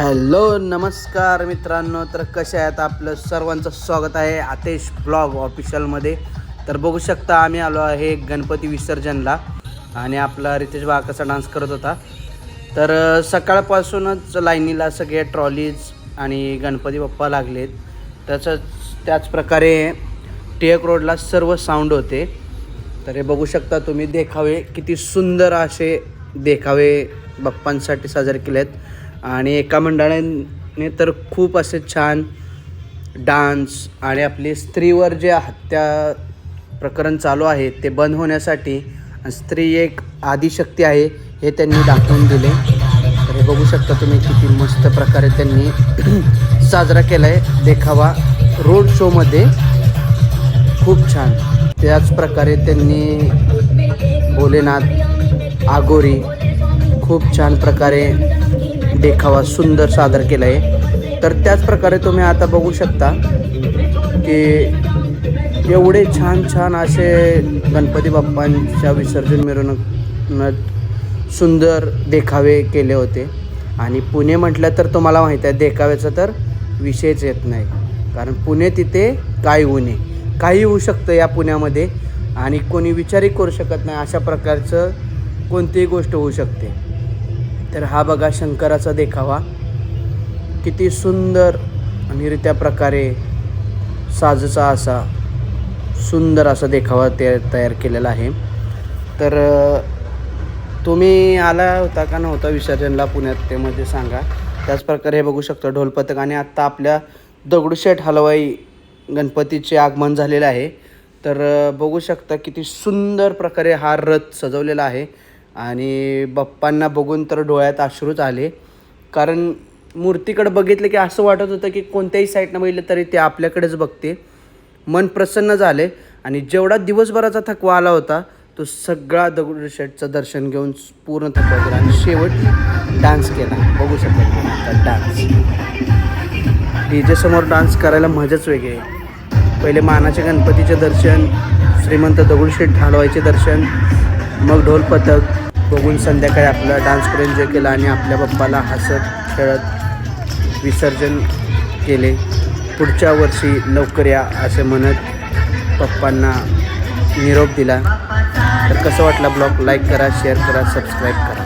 Hello नमस्कार मित्रांनो. तर कसे आहेत आपलं सर्वांचं स्वागत आहे आतेश ब्लॉग ऑफिशियलमध्ये. तर बघू शकता आम्ही आलो आहे गणपती विसर्जनला आणि आपला रितेश बाकाचा डान्स करत होता. तर सकाळपासूनच लाईनीला सगळे ट्रॉलीज आणि गणपती बाप्पा लागलेत. तसंच त्याच प्रकारे टिळक रोडला सर्व साऊंड होते. तर हे बघू शकता तुम्ही देखावे किती सुंदर असे देखावे बाप्पांसाठी साजरे केले आहेत आणि एका मंडळाने तर खूप असे छान डान्स आणि आपली स्त्रीवर जे हत्या प्रकरण चालू आहे ते बंद होण्यासाठी स्त्री एक आदिशक्ती आहे हे त्यांनी दाखवून दिले. तर हे बघू शकता तुम्ही किती मस्त प्रकारे त्यांनी साजरा केला आहे देखावा रोड शोमध्ये खूप छान. त्याच प्रकारे त्यांनी भोलेनाथ आगोरी खूप छान प्रकारे देखावा सुंदर सादर केला आहे तर त्याच प्रकारे तुम्ही आता बघू शकता की एवढे छान छान असे गणपती बाप्पांच्या विसर्जन मिरवणूक सुंदर देखावे केले होते. आणि पुणे म्हटलं तर तुम्हाला माहीत आहे देखाव्याचा तर विषयच येत नाही. कारण पुणे तिथे काय होऊ नये. काही होऊ शकतं या पुण्यामध्ये. आणि कोणी विचारही करू शकत नाही अशा प्रकारचं कोणतीही गोष्ट होऊ शकते. तर हा बघा शंकराचा देखावा. किती सुंदर आणि रित्या प्रकारे साजचा असा सुंदर असा देखावा ते तयार केलेला आहे. तर तुम्ही आला होता का नव्हता विसर्जनला पुण्यात ते मध्ये सांगा. त्याच प्रकारे हे बघू शकतो ढोलपथक आणि आत्ता आपल्या दगडूशेठ हलवाई गणपतीचे आगमन झालेलं आहे. तर बघू शकता किती सुंदर प्रकारे हा रथ सजवलेला आहे. आणि बाप्पांना बघून तर डोळ्यात अश्रूच आले. कारण मूर्तीकडे बघितलं की असं वाटत होतं की कोणत्याही साईडनं बघितलं तरी ते आपल्याकडेच बघते. मन प्रसन्न झाले आणि जेवढा दिवसभराचा थकवा आला होता तो सगळा दगडूशेठचं दर्शन घेऊन पूर्ण थकवा गेला आणि शेवट डान्स केला. बघू शकता डान्स डीजेसमोर डान्स करायला मजाच वेगळी आहे. पहिले मानाचे गणपतीचे दर्शन श्रीमंत दगडूशेठ ढालवायचे दर्शन मग ढोल पथक बघून संध्याकाळी आपला डान्स करून एन्जॉय केला आणि आपल्या बाप्पाला हसत खेळत विसर्जन केले. पुढच्या वर्षी लवकर या असे म्हणत पप्पांना निरोप दिला. तर कसं वाटला ब्लॉग? लाईक करा शेअर करा सबस्क्राईब करा.